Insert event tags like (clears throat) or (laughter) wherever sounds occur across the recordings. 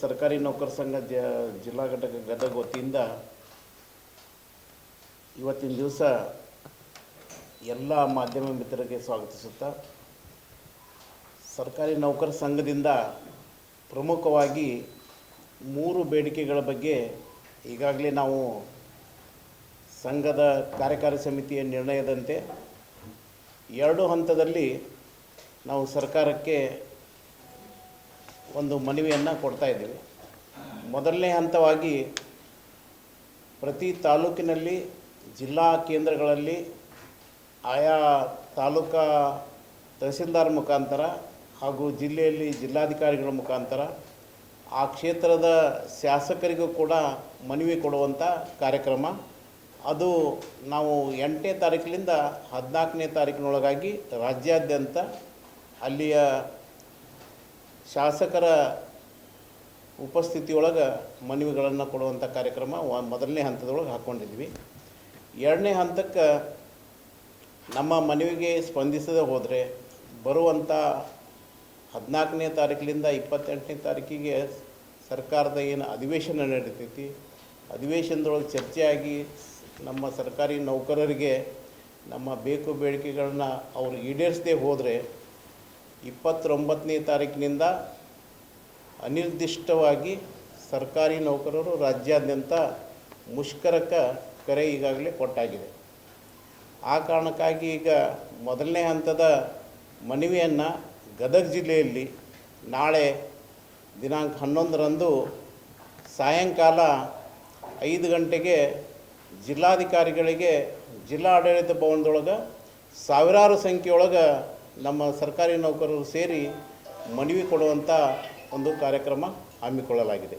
ಸರ್ಕಾರಿ ನೌಕರ ಸಂಘ ಜಿಲ್ಲಾ ಘಟಕ ಗದಗ ವತಿಯಿಂದ ಇವತ್ತಿನ ದಿವಸ ಎಲ್ಲ ಮಾಧ್ಯಮ ಮಿತ್ರರಿಗೆ ಸ್ವಾಗತಿಸುತ್ತಾ, ಸರ್ಕಾರಿ ನೌಕರ ಸಂಘದಿಂದ ಪ್ರಮುಖವಾಗಿ ಮೂರು ಬೇಡಿಕೆಗಳ ಬಗ್ಗೆ ಈಗಾಗಲೇ ನಾವು ಸಂಘದ ಕಾರ್ಯಕಾರಿ ಸಮಿತಿಯ ನಿರ್ಣಯದಂತೆ ಎರಡು ಹಂತದಲ್ಲಿ ನಾವು ಸರ್ಕಾರಕ್ಕೆ ಒಂದು ಮನವಿಯನ್ನು ಕೊಡ್ತಾ ಇದ್ದೀವಿ. ಮೊದಲನೇ ಹಂತವಾಗಿ ಪ್ರತಿ ತಾಲೂಕಿನಲ್ಲಿ ಜಿಲ್ಲಾ ಕೇಂದ್ರಗಳಲ್ಲಿ ಆಯಾ ತಾಲೂಕಾ ತಹಸೀಲ್ದಾರ್ ಮುಖಾಂತರ ಹಾಗೂ ಜಿಲ್ಲೆಯಲ್ಲಿ ಜಿಲ್ಲಾಧಿಕಾರಿಗಳ ಮುಖಾಂತರ ಆ ಕ್ಷೇತ್ರದ ಶಾಸಕರಿಗೂ ಕೂಡ ಮನವಿ ಕೊಡುವಂಥ ಕಾರ್ಯಕ್ರಮ. ಅದು ನಾವು ಎಂಟನೇ ತಾರೀಕಿನಿಂದ ಹದಿನಾಲ್ಕನೇ ತಾರೀಕಿನೊಳಗಾಗಿ ರಾಜ್ಯಾದ್ಯಂತ ಅಲ್ಲಿಯ ಶಾಸಕರ ಉಪಸ್ಥಿತಿಯೊಳಗೆ ಮನವಿಗಳನ್ನು ಕೊಡುವಂಥ ಕಾರ್ಯಕ್ರಮ ಮೊದಲನೇ ಹಂತದೊಳಗೆ ಹಾಕ್ಕೊಂಡಿದ್ವಿ ಎರಡನೇ ಹಂತಕ್ಕೆ ನಮ್ಮ ಮನವಿಗೆ ಸ್ಪಂದಿಸದೆ ಹೋದರೆ ಬರುವಂಥ ಹದಿನಾಲ್ಕನೇ ತಾರೀಕಿನಿಂದ ಇಪ್ಪತ್ತೆಂಟನೇ ತಾರೀಕಿಗೆ ಸರ್ಕಾರದ ಏನು ಅಧಿವೇಶನ ನಡೀತೈತಿ, ಅಧಿವೇಶನದೊಳಗೆ ಚರ್ಚೆಯಾಗಿ ನಮ್ಮ ಸರ್ಕಾರಿ ನೌಕರರಿಗೆ ನಮ್ಮ ಬೇಕು ಬೇಡಿಕೆಗಳನ್ನ ಅವರು ಈಡೇರಿಸದೆ ಹೋದರೆ ಇಪ್ಪತ್ತೊಂಬತ್ತನೇ ತಾರೀಕಿನಿಂದ ಅನಿರ್ದಿಷ್ಟವಾಗಿ ಸರ್ಕಾರಿ ನೌಕರರು ರಾಜ್ಯಾದ್ಯಂತ ಮುಷ್ಕರಕ್ಕೆ ಕರೆ ಈಗಾಗಲೇ ಕೊಟ್ಟಾಗಿದೆ. ಆ ಕಾರಣಕ್ಕಾಗಿ ಈಗ ಮೊದಲನೇ ಹಂತದ ಮನವಿಯನ್ನು ಗದಗ ಜಿಲ್ಲೆಯಲ್ಲಿ ನಾಳೆ ದಿನಾಂಕ ಹನ್ನೊಂದರಂದು ಸಾಯಂಕಾಲ ಐದು ಗಂಟೆಗೆ ಜಿಲ್ಲಾಧಿಕಾರಿಗಳಿಗೆ ಜಿಲ್ಲಾ ಆಡಳಿತ ಭವನದೊಳಗೆ ಸಾವಿರಾರು ಸಂಖ್ಯೆಯೊಳಗೆ ನಮ್ಮ ಸರ್ಕಾರಿ ನೌಕರರು ಸೇರಿ ಮನವಿ ಕೊಡುವಂಥ ಒಂದು ಕಾರ್ಯಕ್ರಮ ಹಮ್ಮಿಕೊಳ್ಳಲಾಗಿದೆ.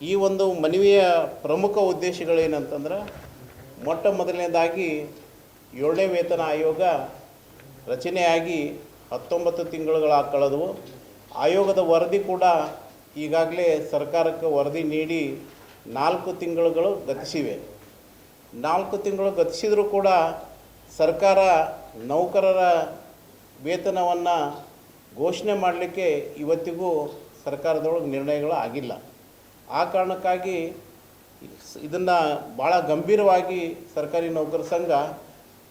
ಈ ಒಂದು ಮನವಿಯ ಪ್ರಮುಖ ಉದ್ದೇಶಗಳೇನಂತಂದ್ರೆ ಮೊಟ್ಟ ಮೊದಲನೇದಾಗಿ ಏಳನೇ ವೇತನ ಆಯೋಗ ರಚನೆಯಾಗಿ ಹತ್ತೊಂಬತ್ತು ತಿಂಗಳುಗಳ ಕಳೆದವು ಆಯೋಗದ ವರದಿ ಕೂಡ ಈಗಾಗಲೇ ಸರ್ಕಾರಕ್ಕೆ ವರದಿ ನೀಡಿ ನಾಲ್ಕು ತಿಂಗಳುಗಳು ಗತಿಸಿವೆ. ನಾಲ್ಕು ತಿಂಗಳು ಗತಿಸಿದರೂ ಕೂಡ ಸರ್ಕಾರ ನೌಕರರ ವೇತನವನ್ನು ಘೋಷಣೆ ಮಾಡಲಿಕ್ಕೆ ಇವತ್ತಿಗೂ ಸರ್ಕಾರದೊಳಗೆ ನಿರ್ಣಯಗಳು ಆಗಿಲ್ಲ. ಆ ಕಾರಣಕ್ಕಾಗಿ ಇದನ್ನು ಭಾಳ ಗಂಭೀರವಾಗಿ ಸರ್ಕಾರಿ ನೌಕರ ಸಂಘ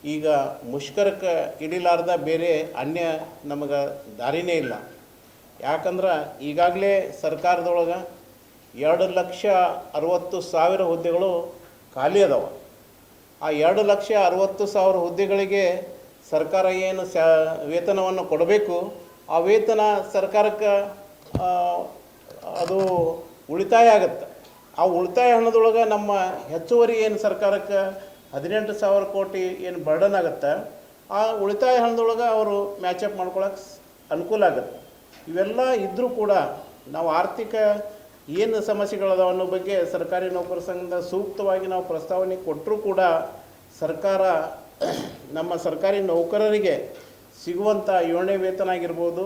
ಈಗ ಮುಷ್ಕರಕ್ಕೆ ಇಡಿಲಾರ್ದ ಬೇರೆ ಅನ್ಯ ನಮಗೆ ದಾರಿನೇ ಇಲ್ಲ. ಯಾಕಂದ್ರೆ ಈಗಾಗಲೇ ಸರ್ಕಾರದೊಳಗೆ ಎರಡು ಲಕ್ಷ ಅರವತ್ತು ಸಾವಿರ ಹುದ್ದೆಗಳು ಖಾಲಿ ಅದಾವ. ಆ ಎರಡು ಲಕ್ಷ ಅರವತ್ತು ಸಾವಿರ ಹುದ್ದೆಗಳಿಗೆ ಸರ್ಕಾರ ಏನು ವೇತನವನ್ನು ಕೊಡಬೇಕು, ಆ ವೇತನ ಸರ್ಕಾರಕ್ಕೆ ಅದು ಉಳಿತಾಯ ಆಗುತ್ತೆ. ಆ ಉಳಿತಾಯ ಹಣದೊಳಗೆ ನಮ್ಮ ಹೆಚ್ಚುವರಿ ಏನು ಸರ್ಕಾರಕ್ಕೆ ಹದಿನೆಂಟು ಸಾವಿರ ಕೋಟಿ ಏನು ಬರ್ಡನ್ ಆಗುತ್ತೆ, ಆ ಉಳಿತಾಯ ಹಣದೊಳಗೆ ಅವರು ಮ್ಯಾಚಪ್ ಮಾಡ್ಕೊಳಕ್ಕೆ ಅನುಕೂಲ ಆಗುತ್ತೆ. ಇವೆಲ್ಲ ಇದ್ದರೂ ಕೂಡ ನಾವು ಆರ್ಥಿಕ ಏನು ಸಮಸ್ಯೆಗಳದಾವ ಅನ್ನೋ ಬಗ್ಗೆ ಸರ್ಕಾರಿ ನೌಕರ ಸಂಘದ ಸೂಕ್ತವಾಗಿ ನಾವು ಪ್ರಸ್ತಾವನೆ ಕೊಟ್ಟರೂ ಕೂಡ ಸರ್ಕಾರ ನಮ್ಮ ಸರ್ಕಾರಿ ನೌಕರರಿಗೆ ಸಿಗುವಂಥ ಏಳನೇ ವೇತನ ಆಗಿರ್ಬೋದು,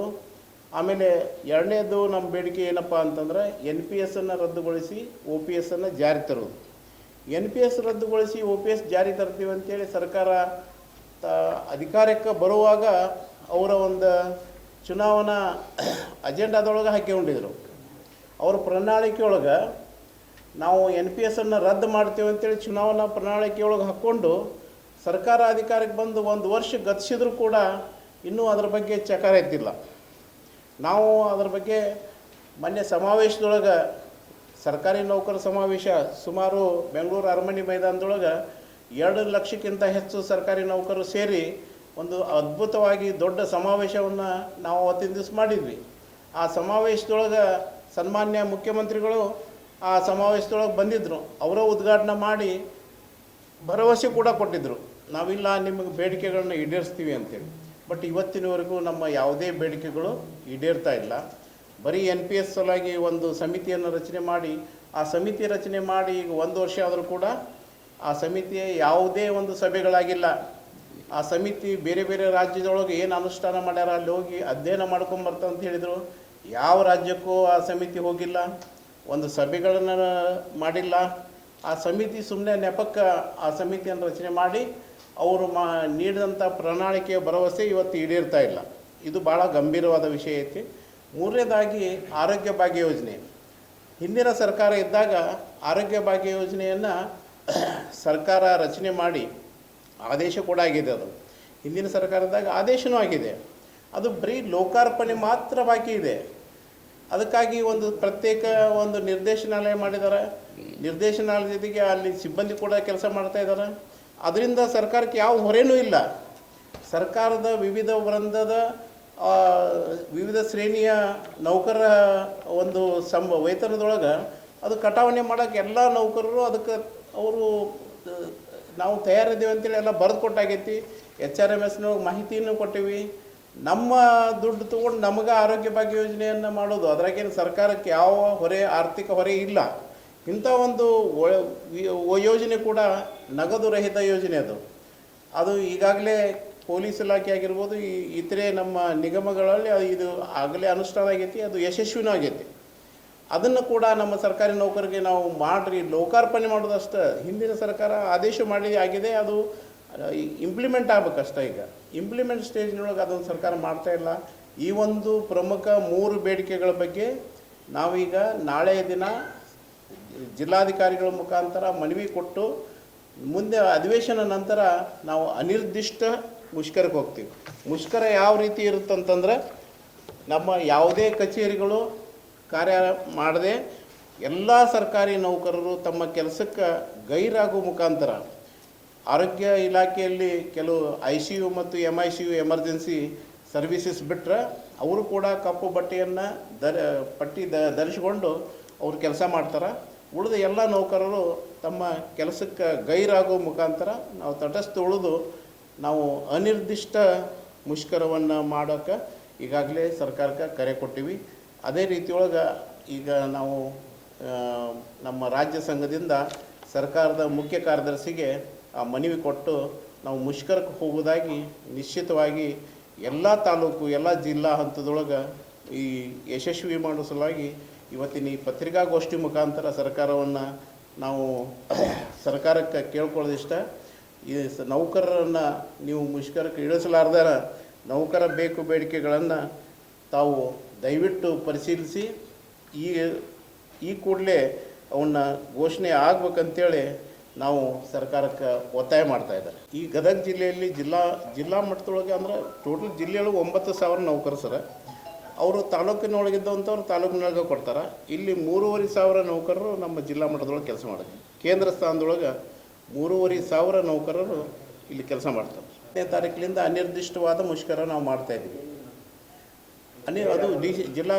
ಆಮೇಲೆ ಎರಡನೇದು ನಮ್ಮ ಬೇಡಿಕೆ ಏನಪ್ಪ ಅಂತಂದ್ರೆ ಎನ್ ಪಿ ಎಸ್ಸನ್ನು ರದ್ದುಗೊಳಿಸಿ ಒ ಪಿ ಎಸ್ಸನ್ನು ಜಾರಿ ತರೋದು ಎನ್ ಪಿ ಎಸ್ ರದ್ದುಗೊಳಿಸಿ ಒ ಪಿ ಎಸ್ ಜಾರಿ ತರ್ತೀವಿ ಅಂತೇಳಿ ಸರ್ಕಾರ ತ ಅಧಿಕಾರಕ್ಕೆ ಬರುವಾಗ ಅವರ ಒಂದು ಚುನಾವಣಾ ಅಜೆಂಡಾದೊಳಗೆ ಹಾಕಿಕೊಂಡಿದ್ರು. ಅವ್ರ ಪ್ರಣಾಳಿಕೆಯೊಳಗೆ ನಾವು ಎನ್ ಪಿ ಎಸ್ಸನ್ನು ರದ್ದು ಮಾಡ್ತೀವಿ ಅಂತೇಳಿ ಚುನಾವಣಾ ಪ್ರಣಾಳಿಕೆಯೊಳಗೆ ಹಾಕ್ಕೊಂಡು ಸರ್ಕಾರ ಅಧಿಕಾರಕ್ಕೆ ಬಂದು ಒಂದು ವರ್ಷ ಗತಿಸಿದ್ರು ಕೂಡ ಇನ್ನೂ ಅದರ ಬಗ್ಗೆ ಚಕಾರ ಎತ್ತಿಲ್ಲ. ನಾವು ಅದರ ಬಗ್ಗೆ ಮೊನ್ನೆ ಸಮಾವೇಶದೊಳಗೆ ಸರ್ಕಾರಿ ನೌಕರ ಸಮಾವೇಶ ಸುಮಾರು ಬೆಂಗಳೂರು ಅರಮನೆ ಮೈದಾನದೊಳಗೆ ಎರಡು ಲಕ್ಷಕ್ಕಿಂತ ಹೆಚ್ಚು ಸರ್ಕಾರಿ ನೌಕರರು ಸೇರಿ ಒಂದು ಅದ್ಭುತವಾಗಿ ದೊಡ್ಡ ಸಮಾವೇಶವನ್ನು ನಾವು ಅವತ್ತಿನ ದಿವಸ ಮಾಡಿದ್ವಿ. ಆ ಸಮಾವೇಶದೊಳಗೆ ಸನ್ಮಾನ್ಯ ಮುಖ್ಯಮಂತ್ರಿಗಳು ಆ ಸಮಾವೇಶದೊಳಗೆ ಬಂದಿದ್ದರು ಅವರ ಉದ್ಘಾಟನೆ ಮಾಡಿ ಭರವಸೆ ಕೂಡ ಕೊಟ್ಟಿದ್ದರು ನಾವಿಲ್ಲ ನಿಮಗೆ ಬೇಡಿಕೆಗಳನ್ನ ಈಡೇರಿಸ್ತೀವಿ ಅಂತೇಳಿ. ಬಟ್ ಇವತ್ತಿನವರೆಗೂ ನಮ್ಮ ಯಾವುದೇ ಬೇಡಿಕೆಗಳು ಈಡೇರ್ತಾ ಇಲ್ಲ. ಬರೀ ಎನ್ ಪಿ ಎಸ್ ಸಲುವಾಗಿ ಒಂದು ಸಮಿತಿಯನ್ನು ರಚನೆ ಮಾಡಿ, ಆ ಸಮಿತಿ ರಚನೆ ಮಾಡಿ ಈಗ ಒಂದು ವರ್ಷ ಆದರೂ ಕೂಡ ಆ ಸಮಿತಿಯ ಯಾವುದೇ ಒಂದು ಸಭೆಗಳಾಗಿಲ್ಲ. ಆ ಸಮಿತಿ ಬೇರೆ ಬೇರೆ ರಾಜ್ಯದೊಳಗೆ ಏನು ಅನುಷ್ಠಾನ ಮಾಡ್ಯಾರ, ಅಲ್ಲಿ ಹೋಗಿ ಅಧ್ಯಯನ ಮಾಡ್ಕೊಂಬರ್ತ ಅಂತ ಹೇಳಿದರು. ಯಾವ ರಾಜ್ಯಕ್ಕೂ ಆ ಸಮಿತಿ ಹೋಗಿಲ್ಲ. ಒಂದು ಸಭೆಗಳನ್ನು ಮಾಡಿಲ್ಲ. ಆ ಸಮಿತಿ ಸುಮ್ಮನೆ ನೆಪಕ್ಕೆ ಆ ಸಮಿತಿಯನ್ನು ರಚನೆ ಮಾಡಿ ಅವರು ಮಾ ನೀಡಿದಂಥ ಪ್ರಣಾಳಿಕೆಯ ಭರವಸೆ ಇವತ್ತು ಈಡೇರ್ತಾ ಇಲ್ಲ. ಇದು ಭಾಳ ಗಂಭೀರವಾದ ವಿಷಯ ಐತಿ. ಮೂರನೇದಾಗಿ ಆರೋಗ್ಯ ಭಾಗ್ಯ ಯೋಜನೆ. ಹಿಂದಿನ ಸರ್ಕಾರ ಇದ್ದಾಗ ಆರೋಗ್ಯ ಭಾಗ್ಯ ಯೋಜನೆಯನ್ನು (clears throat) ಸರ್ಕಾರ ರಚನೆ ಮಾಡಿ ಆದೇಶ ಕೂಡ ಆಗಿದೆ ಅದು. ಹಿಂದಿನ ಸರ್ಕಾರದಾಗ ಆದೇಶನೂ ಆಗಿದೆ. ಅದು ಬರೀ ಲೋಕಾರ್ಪಣೆ ಮಾತ್ರ ಬಾಕಿ ಇದೆ. ಅದಕ್ಕಾಗಿ ಒಂದು ಪ್ರತ್ಯೇಕ ಒಂದು ನಿರ್ದೇಶನಾಲಯ ಮಾಡಿದ್ದಾರೆ ನಿರ್ದೇಶನಾಲಯ ಜೊತೆಗೆ ಅಲ್ಲಿ ಸಿಬ್ಬಂದಿ ಕೂಡ ಕೆಲಸ ಮಾಡ್ತಾ ಇದ್ದಾರೆ ಅದರಿಂದ ಸರ್ಕಾರಕ್ಕೆ ಯಾವ ಹೊರೆಯೂ ಇಲ್ಲ. ಸರ್ಕಾರದ ವಿವಿಧ ವೃಂದದ ವಿವಿಧ ಶ್ರೇಣಿಯ ನೌಕರರ ಒಂದು ಸಂಬ, ವೇತನದೊಳಗೆ ಅದು ಕಟಾವಣೆ ಮಾಡೋಕ್ಕೆ ಎಲ್ಲ ನೌಕರರು ಅದಕ್ಕೆ ಅವರು, ನಾವು ತಯಾರಿದ್ದೇವೆ ಅಂತೇಳಿ ಎಲ್ಲ ಬರೆದು ಕೊಟ್ಟಾಗೈತಿ. ಎಚ್ ಆರ್ ಎಂ ಎಸ್ನೊಳಗೆ ಮಾಹಿತಿಯನ್ನು ಕೊಟ್ಟಿವಿ. ನಮ್ಮ ದುಡ್ಡು ತೊಗೊಂಡು ನಮಗೆ ಆರೋಗ್ಯ ಭಾಗ್ಯ ಯೋಜನೆಯನ್ನು ಮಾಡೋದು, ಅದರಾಗೇನು ಸರ್ಕಾರಕ್ಕೆ ಯಾವ ಹೊರೆ, ಆರ್ಥಿಕ ಹೊರೆ ಇಲ್ಲ. ಇಂಥ ಒಂದು ಯೋಜನೆ ಕೂಡ ನಗದು ರಹಿತ ಯೋಜನೆ ಅದು. ಅದು ಈಗಾಗಲೇ ಪೊಲೀಸ್ ಇಲಾಖೆ ಆಗಿರ್ಬೋದು, ಈ ಇತರೆ ನಮ್ಮ ನಿಗಮಗಳಲ್ಲಿ ಇದು ಆಗಲೇ ಅನುಷ್ಠಾನ ಆಗೈತಿ, ಅದು ಯಶಸ್ವಿನೂ ಆಗೈತಿ. ಅದನ್ನು ಕೂಡ ನಮ್ಮ ಸರ್ಕಾರಿ ನೌಕರಿಗೆ ನಾವು ಮಾಡ್ರಿ, ಲೋಕಾರ್ಪಣೆ ಮಾಡೋದಷ್ಟೇ ಹಿಂದಿನ ಸರ್ಕಾರ ಆದೇಶ ಮಾಡಿ ಆಗಿದೆ, ಅದು ಇಂಪ್ಲಿಮೆಂಟ್ ಆಗ್ಬೇಕಷ್ಟೇ ಈಗ. ಇಂಪ್ಲಿಮೆಂಟ್ ಸ್ಟೇಜ್ನೊಳಗೆ ಅದೊಂದು ಸರ್ಕಾರ ಮಾಡ್ತಾ ಇಲ್ಲ. ಈ ಒಂದು ಪ್ರಮುಖ ಮೂರು ಬೇಡಿಕೆಗಳ ಬಗ್ಗೆ ನಾವೀಗ ನಾಳೆಯ ದಿನ ಜಿಲ್ಲಾಧಿಕಾರಿಗಳ ಮುಖಾಂತರ ಮನವಿ ಕೊಟ್ಟು ಮುಂದೆ ಅಧಿವೇಶನ ನಂತರ ನಾವು ಅನಿರ್ದಿಷ್ಟ ಮುಷ್ಕರಕ್ಕೆ ಹೋಗ್ತೀವಿ. ಮುಷ್ಕರ ಯಾವ ರೀತಿ ಇರುತ್ತಂತಂದ್ರೆ ನಮ್ಮ ಯಾವುದೇ ಕಚೇರಿಗಳು ಕಾರ್ಯ ಮಾಡದೆ ಎಲ್ಲ ಸರ್ಕಾರಿ ನೌಕರರು ತಮ್ಮ ಕೆಲಸಕ್ಕೆ ಗೈರಾಗುವ ಮುಖಾಂತರ ಆರೋಗ್ಯ ಇಲಾಖೆಯಲ್ಲಿ ಕೆಲವು ಐ ಸಿ ಯು ಮತ್ತು M I C U emergency services ಬಿಟ್ಟರೆ ಅವರು ಕೂಡ ಕಪ್ಪು ಬಟ್ಟೆಯನ್ನು ಧರ, ಪಟ್ಟಿ ಧರಿಸಿಕೊಂಡು ಅವ್ರು ಕೆಲಸ ಮಾಡ್ತಾರೆ. ಉಳಿದ ಎಲ್ಲ ನೌಕರರು ತಮ್ಮ ಕೆಲಸಕ್ಕೆ ಗೈರಾಗೋ ಮುಖಾಂತರ ನಾವು ತಟಸ್ಥ ಉಳಿದು ನಾವು ಅನಿರ್ದಿಷ್ಟ ಮುಷ್ಕರವನ್ನು ಮಾಡೋಕ್ಕೆ ಈಗಾಗಲೇ ಸರ್ಕಾರಕ್ಕೆ ಕರೆ ಕೊಟ್ಟಿವಿ. ಅದೇ ರೀತಿಯೊಳಗೆ ಈಗ ನಾವು ನಮ್ಮ ರಾಜ್ಯ ಸಂಘದಿಂದ ಸರ್ಕಾರದ ಮುಖ್ಯ ಕಾರ್ಯದರ್ಶಿಗೆ ಆ ಮನವಿ ಕೊಟ್ಟು ನಾವು ಮುಷ್ಕರಕ್ಕೆ ಹೋಗೋದಾಗಿ ನಿಶ್ಚಿತವಾಗಿ ಎಲ್ಲ ತಾಲೂಕು, ಎಲ್ಲ ಜಿಲ್ಲಾ ಹಂತದೊಳಗೆ ಈ ಯಶಸ್ವಿ ಮಾಡೋ ಸಲುವಾಗಿ ಇವತ್ತಿನ ಈ ಪತ್ರಿಕಾಗೋಷ್ಠಿ ಮುಖಾಂತರ ಸರ್ಕಾರವನ್ನು ನಾವು (coughs) ಸರ್ಕಾರಕ್ಕೆ ಕೇಳ್ಕೊಳ್ಳೋದಿಷ್ಟ. ಈ ನೌಕರರನ್ನು ನೀವು ಮುಷ್ಕರಕ್ಕೆ ಇಳಿಸಲಾರ್ದ ನೌಕರ ಬೇಕು ಬೇಡಿಕೆಗಳನ್ನು ತಾವು ದಯವಿಟ್ಟು ಪರಿಶೀಲಿಸಿ, ಈ ಈ ಕೂಡಲೇ ಅವನ್ನ ಘೋಷಣೆ ಆಗ್ಬೇಕಂತೇಳಿ ನಾವು ಸರ್ಕಾರಕ್ಕೆ ಒತ್ತಾಯ ಮಾಡ್ತಾ ಇದ್ದಾರೆ. ಈ ಗದಗ ಜಿಲ್ಲೆಯಲ್ಲಿ ಜಿಲ್ಲಾ ಜಿಲ್ಲಾ ಮಟ್ಟದೊಳಗೆ ಅಂದ್ರೆ ಟೋಟಲ್ ಜಿಲ್ಲೆಯೊಳಗೆ ಒಂಬತ್ತು ಸಾವಿರ ನೌಕರ ಸರ. ಅವರು ತಾಲೂಕಿನೊಳಗಿದ್ದಂಥವ್ರು ತಾಲೂಕಿನೊಳಗೆ ಕೊಡ್ತಾರೆ. ಇಲ್ಲಿ ಮೂರುವರೆ ಸಾವಿರ ನೌಕರರು ನಮ್ಮ ಜಿಲ್ಲಾ ಮಟ್ಟದೊಳಗೆ ಕೆಲಸ ಮಾಡೋದು ಕೇಂದ್ರ ಸ್ಥಾನದೊಳಗೆ ಮೂರುವರೆ ಸಾವಿರ ನೌಕರರು ಇಲ್ಲಿ ಕೆಲಸ ಮಾಡ್ತಾರೆ. ಹತ್ತನೇ ತಾರೀಕಿನಿಂದ ಅನಿರ್ದಿಷ್ಟವಾದ ಮುಷ್ಕರ ನಾವು ಮಾಡ್ತಾ ಇದ್ದೀವಿ. ಅನಿ ಅದು ಡಿ ಜಿಲ್ಲಾ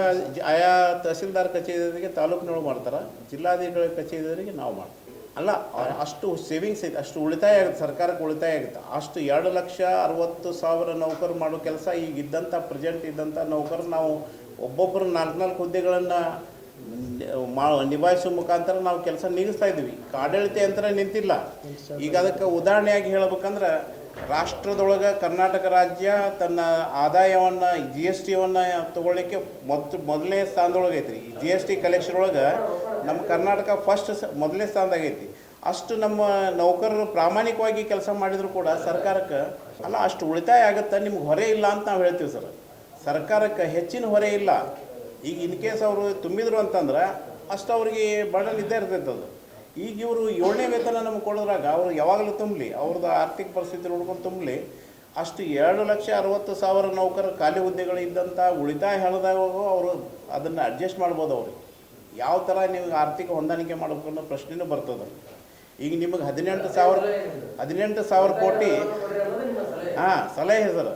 ಆಯಾ ತಹಸೀಲ್ದಾರ್ ಕಚೇರಿಗೆ ತಾಲೂಕಿನೊಳಗೆ ಮಾಡ್ತಾರೆ. ಜಿಲ್ಲಾಧಿಕಾರಿ ಕಚೇರಿಯವರಿಗೆ ನಾವು ಮಾಡ್ತೀವಿ. ಅಲ್ಲ ಅಷ್ಟು ಸೇವಿಂಗ್ಸ್ ಐತೆ ಅಷ್ಟು ಉಳಿತಾಯ ಆಗುತ್ತೆ ಸರ್ಕಾರಕ್ಕೆ ಉಳಿತಾಯ ಆಗುತ್ತೆ. ಅಷ್ಟು ಎರಡು ಲಕ್ಷ ಅರವತ್ತು ಸಾವಿರ ನೌಕರು ಮಾಡೋ ಕೆಲಸ ಈಗ ಇದ್ದಂಥ ಪ್ರೆಸೆಂಟ್ ಇದ್ದಂಥ ನೌಕರು ನಾವು ಒಬ್ಬೊಬ್ಬರು ನಾಲ್ಕು ನಾಲ್ಕು ಹುದ್ದೆಗಳನ್ನು ಮಾ ನಿಭಾಯಿಸೋ ಮುಖಾಂತರ ನಾವು ಕೆಲಸ ನೀಗಿಸ್ತಾ ಇದ್ದೀವಿ. ಆಡಳಿತ ಯಂತ್ರ ನಿಂತಿಲ್ಲ. ಈಗ ಅದಕ್ಕೆ ಉದಾಹರಣೆಯಾಗಿ ಹೇಳ್ಬೇಕಂದ್ರೆ ರಾಷ್ಟ್ರದೊಳಗೆ ಕರ್ನಾಟಕ ರಾಜ್ಯ ತನ್ನ ಆದಾಯವನ್ನು ಜಿ ಎಸ್ ಟಿಯನ್ನು ತಗೊಳ್ಳಿಕ್ಕೆ ಮೊದ್ ಮೊದಲನೇ ಸ್ಥಾನದೊಳಗೆ ಐತ್ರಿ. ಜಿ ಎಸ್ ಟಿ ಕಲೆಕ್ಷನ್ ಒಳಗೆ ನಮ್ಮ ಕರ್ನಾಟಕ ಫಸ್ಟ್ ಮೊದಲನೇ ಸ್ಥಾನದಾಗ ಐತಿ ಅಷ್ಟು ನಮ್ಮ ನೌಕರರು ಪ್ರಾಮಾಣಿಕವಾಗಿ ಕೆಲಸ ಮಾಡಿದರೂ ಕೂಡ ಸರ್ಕಾರಕ್ಕೆ ಅಲ್ಲ, ಅಷ್ಟು ಉಳಿತಾಯ ಆಗುತ್ತೆ, ನಿಮ್ಗೆ ಹೊರೆ ಇಲ್ಲ ಅಂತ ನಾವು ಹೇಳ್ತೀವಿ ಸರ್. ಸರ್ಕಾರಕ್ಕೆ ಹೆಚ್ಚಿನ ಹೊರೆ ಇಲ್ಲ. ಈಗ ಇನ್ ಕೇಸ್ ಅವರು ತುಂಬಿದ್ರು ಅಂತಂದ್ರೆ ಅಷ್ಟು ಅವ್ರಿಗೆ ಬಡಲ್ ಇದ್ದೇ ಇರ್ತೈತೆ ಅದು ಈಗ ಇವರು ಏಳನೇ ವೇತನ ನಮ್ಗೆ ಕೊಡೋದ್ರಾಗ ಅವರು ಯಾವಾಗಲೂ ತುಂಬಲಿ ಅವ್ರದ್ದು ಆರ್ಥಿಕ ಪರಿಸ್ಥಿತಿ ನೋಡ್ಕೊಂಡು ತುಂಬಲಿ. ಅಷ್ಟು ಎರಡು ಲಕ್ಷ ಅರವತ್ತು ಸಾವಿರ ನೌಕರ ಖಾಲಿ ಹುದ್ದೆಗಳಿದ್ದಂಥ ಉಳಿತಾಯ ಹೇಳಿದಾಗ ಅವರು ಅದನ್ನು ಅಡ್ಜಸ್ಟ್ ಮಾಡ್ಬೋದು ಅವ್ರಿಗೆ ಯಾವ ಥರ ನಿಮಗೆ ಆರ್ಥಿಕ ಹೊಂದಾಣಿಕೆ ಮಾಡಬೇಕು ಅನ್ನೋ ಪ್ರಶ್ನೆನೂ ಬರ್ತದೆ. ಈಗ ನಿಮಗೆ ಹದಿನೆಂಟು ಸಾವಿರ ಹದಿನೆಂಟು ಸಾವಿರ ಕೋಟಿ, ಹಾಂ, ಸಲಹೆ ಸರ್.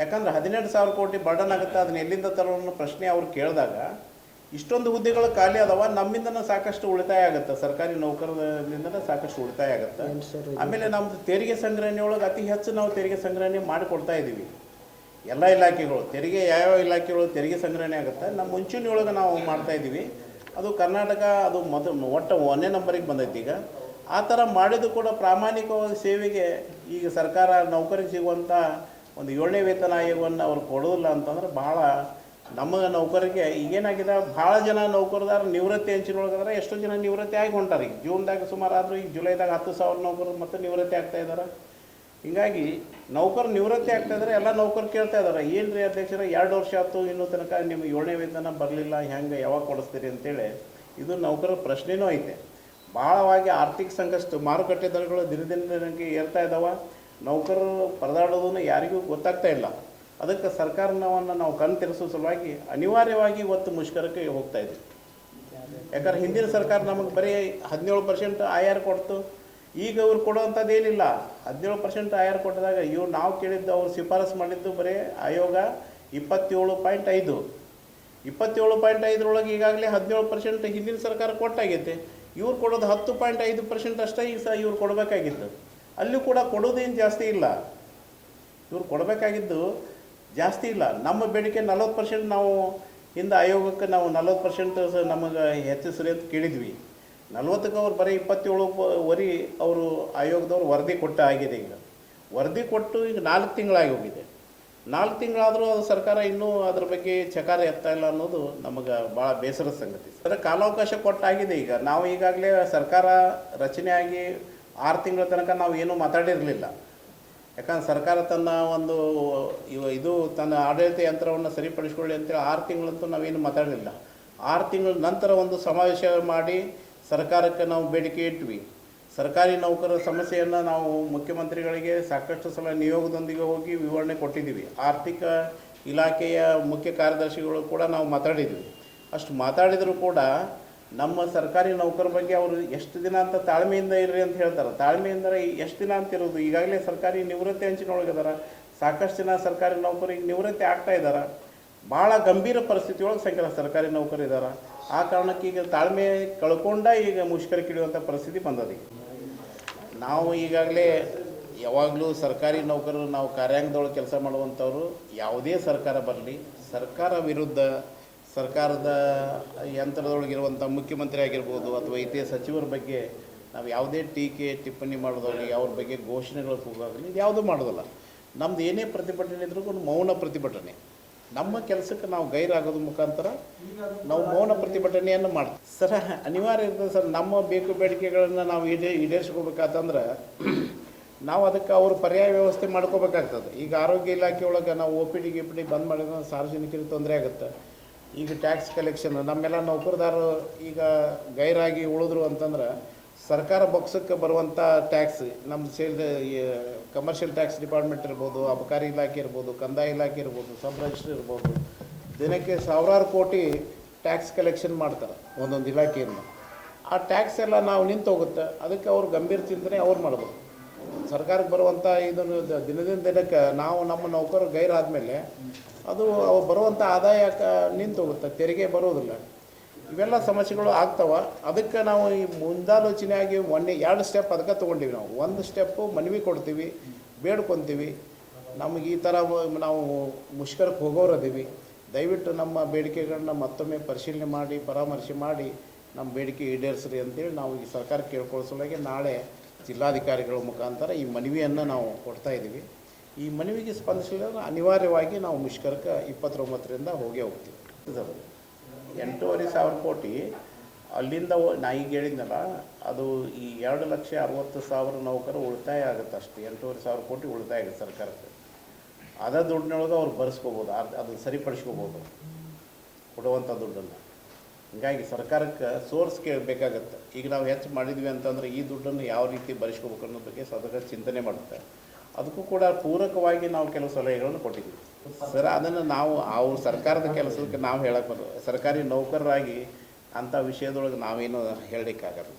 ಯಾಕಂದ್ರೆ ಹದಿನೆಂಟು ಸಾವಿರ ಕೋಟಿ ಬರ್ಡನ್ ಆಗುತ್ತೆ, ಅದನ್ನ ಎಲ್ಲಿಂದ ತರೋ ಅನ್ನೋ ಪ್ರಶ್ನೆ ಅವ್ರು ಕೇಳಿದಾಗ ಇಷ್ಟೊಂದು ಹುದ್ದೆಗಳು ಖಾಲಿ ಅದಾವ ನಮ್ಮಿಂದನೂ ಸಾಕಷ್ಟು ಉಳಿತಾಯ ಆಗುತ್ತೆ. ಸರ್ಕಾರಿ ನೌಕರದಿಂದ ಸಾಕಷ್ಟು ಉಳಿತಾಯ ಆಗುತ್ತೆ. ಆಮೇಲೆ ನಮ್ದು ತೆರಿಗೆ ಸಂಗ್ರಹಣೆ ಒಳಗೆ ಅತಿ ಹೆಚ್ಚು ನಾವು ತೆರಿಗೆ ಸಂಗ್ರಹಣೆ ಮಾಡಿಕೊಡ್ತಾ ಇದ್ದೀವಿ. ಎಲ್ಲ ಇಲಾಖೆಗಳು ತೆರಿಗೆ ಯಾವ್ಯಾವ ಇಲಾಖೆಗಳು ತೆರಿಗೆ ಸಂಗ್ರಹಣೆ ಆಗುತ್ತೆ ನಮ್ಮ ಮುಂಚೂಣಿ ಒಳಗೆ ನಾವು ಮಾಡ್ತಾ ಇದ್ದೀವಿ. ಅದು ಕರ್ನಾಟಕ ಅದು ಮೊದ ಒಟ್ಟು ಒಂದನೇ ನಂಬರಿಗೆ ಬಂದೈತಿ ಈಗ. ಆ ಥರ ಮಾಡಿದ್ದು ಕೂಡ ಪ್ರಾಮಾಣಿಕವಾಗಿ ಸೇವೆಗೆ ಈಗ ಸರ್ಕಾರ ನೌಕರಿಗೆ ಸಿಗುವಂಥ ಒಂದು ಏಳನೇ ವೇತನ ಆಯೋಗವನ್ನು ಅವ್ರು ಕೊಡೋದಿಲ್ಲ ಅಂತಂದ್ರೆ ಭಾಳ ನಮ್ಮ ನೌಕರಿಗೆ ಈಗೇನಾಗಿದೆ? ಭಾಳ ಜನ ನೌಕರದಾರ ನಿವೃತ್ತಿ ಹಂಚಿನೊಳಗಾದ್ರೆ. ಎಷ್ಟೋ ಜನ ನಿವೃತ್ತಿ ಆಗಿ ಹೊಂಟಾರೆ ಈಗ. ಜೂನ್ದಾಗ ಸುಮಾರು ಆದರೂ ಈಗ ಜುಲೈದಾಗ ಹತ್ತು ಸಾವಿರ ನೌಕರರು ಮತ್ತೆ ನಿವೃತ್ತಿ ಆಗ್ತಾ ಇದ್ದಾರೆ ಹೀಗಾಗಿ ನೌಕರ ನಿವೃತ್ತಿ ಆಗ್ತಾ ಇದ್ದಾರೆ ಎಲ್ಲ ನೌಕರು ಕೇಳ್ತಾ ಇದ್ದಾರೆ ಏನು ರೀ ಅಧ್ಯಕ್ಷರ, ಎರಡು ವರ್ಷ ಆಯ್ತು, ಇನ್ನೂ ತನಕ ನಿಮ್ಗೆ ಏಳನೇ ವೇತನ ಬರಲಿಲ್ಲ, ಹೆಂಗೆ, ಯಾವಾಗ ಕೊಡಿಸ್ತೀರಿ ಅಂತೇಳಿ ಇದು ನೌಕರರ ಪ್ರಶ್ನೆನೂ ಐತೆ. ಭಾಳವಾಗಿ ಆರ್ಥಿಕ ಸಂಕಷ್ಟ, ಮಾರುಕಟ್ಟೆ ದರಗಳು ದಿನದಿಂದ ದಿನಕ್ಕೆ ಏರ್ತಾ ಇದ್ದಾವೆ ನೌಕರರು ಪರದಾಡೋದನ್ನು ಯಾರಿಗೂ ಗೊತ್ತಾಗ್ತಾ ಇಲ್ಲ. ಅದಕ್ಕೆ ಸರ್ಕಾರವನ್ನು ನಾವು ಕಣ್ ತೆರೆಸೋ ಸಲುವಾಗಿ ಅನಿವಾರ್ಯವಾಗಿ ಇವತ್ತು ಮುಷ್ಕರಕ್ಕೆ ಹೋಗ್ತಾ ಇದ್ವಿ ಯಾಕಂದ್ರೆ ಹಿಂದಿನ ಸರ್ಕಾರ ನಮಗೆ ಬರೀ ಹದಿನೇಳು ಪರ್ಸೆಂಟ್ ಆಯಾರ್ ಕೊಡ್ತು. ಈಗ ಅವ್ರು ಕೊಡೋವಂಥದ್ದು ಏನಿಲ್ಲ. ಹದಿನೇಳು ಪರ್ಸೆಂಟ್ ಆಯಾರ್ ಆರ್ ಕೊಟ್ಟಿದಾಗ ಇವ್ರು ನಾವು ಕೇಳಿದ್ದು ಅವ್ರು ಶಿಫಾರಸು ಮಾಡಿದ್ದು ಬರೀ ಆಯೋಗ ಇಪ್ಪತ್ತೇಳು ಪಾಯಿಂಟ್ ಐದು. ಇಪ್ಪತ್ತೇಳು ಪಾಯಿಂಟ್ ಐದರೊಳಗೆ ಈಗಾಗಲೇ ಹದಿನೇಳು ಪರ್ಸೆಂಟ್ ಹಿಂದಿನ ಸರ್ಕಾರ ಕೊಟ್ಟಾಗೈತೆ. ಇವ್ರು ಕೊಡೋದು ಹತ್ತು ಪಾಯಿಂಟ್ ಐದು ಪರ್ಸೆಂಟ್ ಅಷ್ಟೇ ಈಗ ಸಹ ಇವ್ರು ಕೊಡಬೇಕಾಗಿತ್ತು. ಅಲ್ಲೂ ಕೂಡ ಕೊಡೋದೇನು ಜಾಸ್ತಿ ಇಲ್ಲ. ಇವ್ರು ಕೊಡಬೇಕಾಗಿದ್ದು ಜಾಸ್ತಿ ಇಲ್ಲ. ನಮ್ಮ ಬೇಡಿಕೆ ನಲ್ವತ್ತು ಪರ್ಸೆಂಟ್ ನಾವು ಹಿಂದೆ ಆಯೋಗಕ್ಕೆ ನಾವು ನಲ್ವತ್ತು ಪರ್ಸೆಂಟ್ ನಮಗೆ ಹೆಚ್ಚಿಸ್ರಿ ಅಂತ ಕೇಳಿದ್ವಿ. ನಲ್ವತ್ತಕ್ಕೆ ಅವ್ರು ಬರೀ ಇಪ್ಪತ್ತೇಳು ವರಿ ಅವರು ಆಯೋಗದವ್ರು ವರದಿ ಕೊಟ್ಟ ಆಗಿದೆ ಈಗ. ವರದಿ ಕೊಟ್ಟು ಈಗ ನಾಲ್ಕು ತಿಂಗಳಾಗಿ ಹೋಗಿದೆ. ನಾಲ್ಕು ತಿಂಗಳಾದರೂ ಅದು ಸರ್ಕಾರ ಇನ್ನೂ ಅದ್ರ ಬಗ್ಗೆ ಚಕಾರ ಎತ್ತಾ ಇಲ್ಲ ಅನ್ನೋದು ನಮಗೆ ಭಾಳ ಬೇಸರದ ಸಂಗತಿ. ಅದರ ಕಾಲಾವಕಾಶ ಕೊಟ್ಟಾಗಿದೆ ಈಗ. ನಾವು ಈಗಾಗಲೇ ಸರ್ಕಾರ ರಚನೆ ಆಗಿ ಆರು ತಿಂಗಳ ತನಕ ನಾವು ಏನೂ ಮಾತಾಡಿರಲಿಲ್ಲ. ಯಾಕಂದ್ರೆ ಸರ್ಕಾರ ತನ್ನ ಒಂದು ಇದು ತನ್ನ ಆಡಳಿತ ಯಂತ್ರವನ್ನು ಸರಿಪಡಿಸ್ಕೊಳ್ಳಿ ಅಂತೇಳಿ ಆರು ತಿಂಗಳಂತೂ ನಾವೇನು ಮಾತಾಡಲಿಲ್ಲ. ಆರು ತಿಂಗಳ ನಂತರ ಒಂದು ಸಮಾವೇಶ ಮಾಡಿ ಸರ್ಕಾರಕ್ಕೆ ನಾವು ಬೇಡಿಕೆ ಇಟ್ವಿ. ಸರ್ಕಾರಿ ನೌಕರರ ಸಮಸ್ಯೆಯನ್ನು ನಾವು ಮುಖ್ಯಮಂತ್ರಿಗಳಿಗೆ ಸಾಕಷ್ಟು ಸಲ ನಿಯೋಗದೊಂದಿಗೆ ಹೋಗಿ ವಿವರಣೆ ಕೊಟ್ಟಿದ್ದೀವಿ. ಆರ್ಥಿಕ ಇಲಾಖೆಯ ಮುಖ್ಯ ಕಾರ್ಯದರ್ಶಿಗಳು ಕೂಡ ನಾವು ಮಾತಾಡಿದ್ವಿ. ಅಷ್ಟು ಮಾತಾಡಿದರೂ ಕೂಡ ನಮ್ಮ ಸರ್ಕಾರಿ ನೌಕರ ಬಗ್ಗೆ ಅವರು ಎಷ್ಟು ದಿನ ಅಂತ ತಾಳ್ಮೆಯಿಂದ ಇರ್ರಿ ಅಂತ ಹೇಳ್ತಾರೆ. ತಾಳ್ಮೆಯಿಂದ ಎಷ್ಟು ದಿನ ಅಂತ ಇರೋದು ಈಗಾಗಲೇ ಸರ್ಕಾರಿ ನಿವೃತ್ತಿ ಅಂಚಿನೊಳಗಿದಾರ ಸಾಕಷ್ಟು ಜನ ಸರ್ಕಾರಿ ನೌಕರಿಗೆ ನಿವೃತ್ತಿ ಆಗ್ತಾ ಇದ್ದಾರೆ ಭಾಳ ಗಂಭೀರ ಪರಿಸ್ಥಿತಿ ಒಳಗೆ ಸಂಖ್ಯೆ ಸರ್ಕಾರಿ ನೌಕರಿ ಇದ್ದಾರೆ ಆ ಕಾರಣಕ್ಕೆ ಈಗ ತಾಳ್ಮೆ ಕಳ್ಕೊಂಡ ಈಗ ಮುಷ್ಕರಕ್ಕಿಳಿಯುವಂಥ ಪರಿಸ್ಥಿತಿ ಬಂದದ ನಾವು ಈಗಾಗಲೇ ಯಾವಾಗಲೂ ಸರ್ಕಾರಿ ನೌಕರರು ನಾವು ಕಾರ್ಯಾಂಗದೊಳಗೆ ಕೆಲಸ ಮಾಡುವಂಥವ್ರು ಯಾವುದೇ ಸರ್ಕಾರ ಬರಲಿ, ಸರ್ಕಾರ ವಿರುದ್ಧ ಸರ್ಕಾರದ ಯಂತ್ರದೊಳಗಿರುವಂಥ ಮುಖ್ಯಮಂತ್ರಿ ಆಗಿರ್ಬೋದು ಅಥವಾ ಇತರ ಸಚಿವರ ಬಗ್ಗೆ ನಾವು ಯಾವುದೇ ಟೀಕೆ, ಟಿಪ್ಪಣಿ ಮಾಡೋದಾಗಲಿ, ಅವ್ರ ಬಗ್ಗೆ ಘೋಷಣೆಗಳು ಕೂಗಾಗಲಿ ಇದು ಯಾವುದೂ ಮಾಡೋದಲ್ಲ. ನಮ್ದು ಏನೇ ಪ್ರತಿಭಟನೆ ಇದ್ರೂ ಒಂದು ಮೌನ ಪ್ರತಿಭಟನೆ. ನಮ್ಮ ಕೆಲಸಕ್ಕೆ ನಾವು ಗೈರಾಗೋದ್ರ ಮುಖಾಂತರ ನಾವು ಮೌನ ಪ್ರತಿಭಟನೆಯನ್ನು ಮಾಡ್ತೀವಿ. ಸರ್, ಅನಿವಾರ್ಯ ಇರ್ತದೆ ಸರ್, ನಮ್ಮ ಬೇಕು ಬೇಡಿಕೆಗಳನ್ನು ನಾವು ಈಡೇ, ಈಡೇರಿಸ್ಕೋಬೇಕಾತಂದ್ರೆ ನಾವು ಅದಕ್ಕೆ ಅವರು ಪರ್ಯಾಯ ವ್ಯವಸ್ಥೆ ಮಾಡ್ಕೋಬೇಕಾಗ್ತದೆ. ಈಗ ಆರೋಗ್ಯ ಇಲಾಖೆ ಒಳಗೆ ನಾವು ಒ ಪಿ ಡಿ, ಗಿ ಪಿ ಡಿ ಬಂದ್ ಮಾಡಿದ್ರೆ ಸಾರ್ವಜನಿಕರಿಗೆ ತೊಂದರೆ ಆಗುತ್ತೆ. ಈಗ ಟ್ಯಾಕ್ಸ್ ಕಲೆಕ್ಷನ್ ನಮ್ಮೆಲ್ಲ ನೌಕರದಾರರು ಈಗ ಗೈರಾಗಿ ಉಳಿದ್ರು ಅಂತಂದ್ರೆ ಸರ್ಕಾರ ಬೊಕ್ಸಕ್ಕೆ ಬರುವಂಥ ಟ್ಯಾಕ್ಸ್ ನಮ್ಮ ಸೇಲ್ ಕಮರ್ಷಿಯಲ್ ಟ್ಯಾಕ್ಸ್ ಡಿಪಾರ್ಟ್ಮೆಂಟ್ ಇರ್ಬೋದು, ಅಬಕಾರಿ ಇಲಾಖೆ ಇರ್ಬೋದು, ಕಂದಾಯ ಇಲಾಖೆ ಇರ್ಬೋದು ಸಬ್ ರಿಜಿಸ್ಟ್ರ್ ಇರ್ಬೋದು, ದಿನಕ್ಕೆ ಸಾವಿರಾರು ಕೋಟಿ ಟ್ಯಾಕ್ಸ್ ಕಲೆಕ್ಷನ್ ಮಾಡ್ತಾರೆ ಒಂದೊಂದು ಇಲಾಖೆಯಿಂದ. ಆ ಟ್ಯಾಕ್ಸ್ ಎಲ್ಲ ನಾವು ನಿಂತು ಹೋಗುತ್ತೆ ಅದಕ್ಕೆ ಅವ್ರು ಗಂಭೀರ ಚಿಂತನೆ ಅವ್ರು ಮಾಡ್ಬೋದು. ಸರ್ಕಾರಕ್ಕೆ ಬರುವಂಥ ಇದನ್ನು ದಿನದಿಂದ ದಿನಕ್ಕೆ ನಾವು ನಮ್ಮ ನೌಕರರು ಗೈರಾದ್ಮೇಲೆ ಅದು ಅವು ಬರುವಂಥ ಆದಾಯ ನಿಂತು ಹೋಗುತ್ತೆ ತೆರಿಗೆ ಬರೋದಿಲ್ಲ ಇವೆಲ್ಲ ಸಮಸ್ಯೆಗಳು ಆಗ್ತಾವೆ. ಅದಕ್ಕೆ ನಾವು ಈ ಮುಂದಾಲೋಚನೆಯಾಗಿ ಮೊನ್ನೆ ಎರಡು ಸ್ಟೆಪ್ ಅದಕ್ಕೆ ತೊಗೊಂಡಿವಿ ನಾವು. ಒಂದು ಸ್ಟೆಪ್ಪು ಮನವಿ ಕೊಡ್ತೀವಿ, ಬೇಡ್ಕೊತೀವಿ. ನಮಗೆ ಈ ಥರ ನಾವು ಮುಷ್ಕರಕ್ಕೆ ಹೋಗೋರು ಅದೀವಿ. ದಯವಿಟ್ಟು ನಮ್ಮ ಬೇಡಿಕೆಗಳನ್ನ ಮತ್ತೊಮ್ಮೆ ಪರಿಶೀಲನೆ ಮಾಡಿ, ಪರಾಮರ್ಶೆ ಮಾಡಿ, ನಮ್ಮ ಬೇಡಿಕೆ ಈಡೇರಿಸ್ರಿ ಅಂತೇಳಿ ನಾವು ಈ ಸರ್ಕಾರ ಕೇಳ್ಕೊಳ್ಳೋ ಸಲುವಾಗಿ ನಾಳೆ ಜಿಲ್ಲಾಧಿಕಾರಿಗಳ ಮುಖಾಂತರ ಈ ಮನವಿಯನ್ನು ನಾವು ಕೊಡ್ತಾ ಇದ್ದೀವಿ. ಈ ಮನವಿಗೆ ಸ್ಪಂದಿಸಲಿಲ್ಲ ಅನಿವಾರ್ಯವಾಗಿ ನಾವು ಮುಷ್ಕರಕ್ಕೆ ಇಪ್ಪತ್ತೊಂಬತ್ತರಿಂದ ಹೋಗೇ ಹೋಗ್ತೀವಿ. ಎಂಟೂವರೆ ಸಾವಿರ ಕೋಟಿ ಅಲ್ಲಿಂದ ನಾ ಈಗ ಹೇಳಿದ್ನಲ್ಲ, ಅದು ಈ ಎರಡು ಲಕ್ಷ ಅರವತ್ತು ಸಾವಿರ ನೌಕರ ಉಳಿತಾಯ ಆಗುತ್ತೆ ಅಷ್ಟೇ. ಎಂಟೂವರೆ ಸಾವಿರ ಕೋಟಿ ಉಳಿತಾಯ ಆಗುತ್ತೆ ಸರ್ಕಾರಕ್ಕೆ. ಅದ ದುಡ್ಡಿನೊಳಗೆ ಅವ್ರು ಬರೆಸ್ಕೋಬೋದು ಅದು ಸರಿಪಡಿಸ್ಕೋಬೋದು. ಕೊಡುವಂಥ ದುಡ್ಡನ್ನು. ಹೀಗಾಗಿ ಸರ್ಕಾರಕ್ಕೆ ಸೋರ್ಸ್ ಕೇಳಬೇಕಾಗತ್ತೆ ಈಗ ನಾವು ಹೆಚ್ಚು ಮಾಡಿದ್ವಿ ಅಂತಂದ್ರೆ ಈ ದುಡ್ಡನ್ನು ಯಾವ ರೀತಿ ಭರಿಸ್ಕೋಬೇಕು ಅನ್ನೋ ಬಗ್ಗೆ ಸದಕ ಚಿಂತನೆ ಮಾಡುತ್ತೆ. ಅದಕ್ಕೂ ಕೂಡ ಪೂರಕವಾಗಿ ನಾವು ಕೆಲವು ಸಲಹೆಗಳನ್ನು ಕೊಟ್ಟಿದ್ದೀವಿ. ಸರ್, ಅದನ್ನು ನಾವು ಅವ್ರ ಸರ್ಕಾರದ ಕೆಲಸಕ್ಕೆ ನಾವು ಹೇಳಕ್ಕೆ ಸರ್ಕಾರಿ ನೌಕರರಾಗಿ ಅಂಥ ವಿಷಯದೊಳಗೆ ನಾವೇನು ಹೇಳಲಿಕ್ಕಾಗಲ್ಲ.